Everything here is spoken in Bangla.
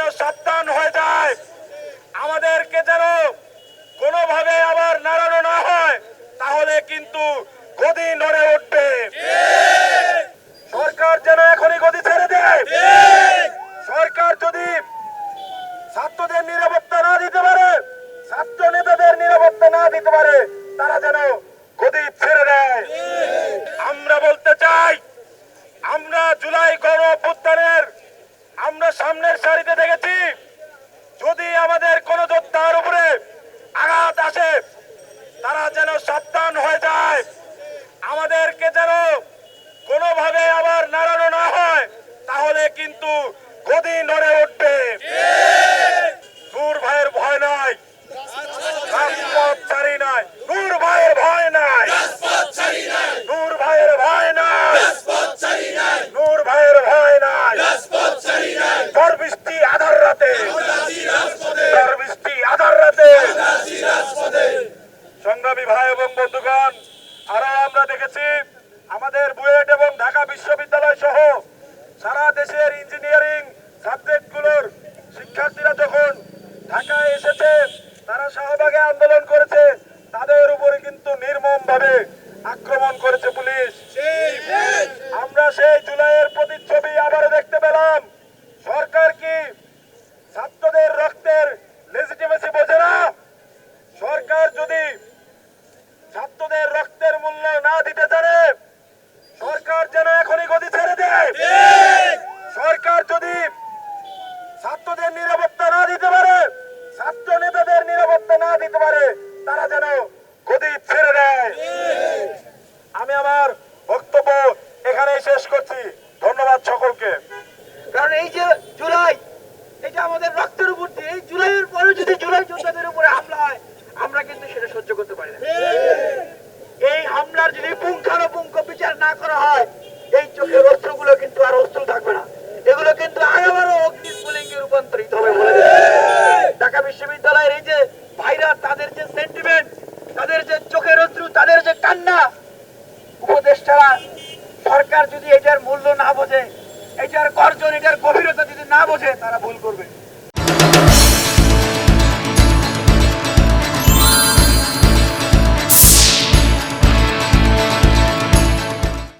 যেন সাবধান হয়ে যায়। আমাদেরকে যেন কোনোভাবে আবার নাড়ানো না হয়, তাহলে কিন্তু গদি নড়ে উঠবে। সরকার যেন এখনই গদি ছেড়ে দেয়। সরকার যদি ছাত্রদের নিরাপত্তা না দিতে পারে, ছাত্র নেতাদের নিরাপত্তা না দিতে পারে, তারা যেন গদি ছেড়ে দেয়। আমরা বলতে চাই, আমরা জুলাই গণ অভ্যুত্থানের, আমরা সামনের সারিতে তাহলে কিন্তু গদি নড়ে উঠবে। ভাইয়ের ভয় নাই। রাজপথ নাই। ভাইয়ের ভয় নাই। ভাইয়ের ভয় নাই। নূর ভাইয়ের ভয় নাই। আধার রাতে। আধার রাতে। এবং আমরা দেখেছি আমাদের বুয়েট এবং ঢাকা বিশ্ববিদ্যালয় সহ সারা দেশের ইঞ্জিনিয়ারিং সাবজেক্টগুলোর শিক্ষার্থীরা যখন ঢাকায় এসেছে তারা শাহবাগে আন্দোলন করেছে। তাদের উপরে কিন্তু নির্মম ভাবে আক্রমণ করেছে পুলিশ। আমরা সেই জুলাইয়ের প্রতিচ্ছবি আবারও দেখতে পেলাম সরকার কি ছাত্রদের রক্তের লেজিটিমেসি বোঝে না সরকার যদি ছাত্রদের রক্তের মূল্য না দিতে জানে সরকার যেন এখনই গদি ছেড়ে দেয় সরকার যদি ছাত্রদের নিরাপত্তা না দিতে পারে ছাত্র নেতাদের নিরাপত্তা না দিতে পারে তারা যেন গদি ছেড়ে দেয় আমি আমার বক্তব্য এখানেই শেষ করছি ধন্যবাদ সকলকে কারণ এই যে জুলাই এটা আমাদের রক্তের উপর দিয়ে জুলাইয়ের পরে যদি জুলাই যোদ্ধাদের উপরে হামলা হয়, আমরা কিন্তু সেটা সহ্য করতে পারি না। এই হামলার যদি পুঙ্খানুপুঙ্খ বিচার না করা হয়, এই চোখের অস্ত্রগুলো কিন্তু আর অস্ত্র থাকবে না। এগুলো কিন্তু আগাবারও অগ্নিস্ফুলিঙ্গে রূপান্তরিত হবে বলে ঢাকা বিশ্ববিদ্যালয়ের এই যে ভাইরা তাদের যে সেন্টিমেন্ট তাদের যে চোখের অশ্রু তাদের যে কান্না, উপদেষ্টারা সরকার যদি এটার মূল্য না বোঝে এটার গর্জন এটার গভীরতা যদি না বোঝে তারা ভুল করবে।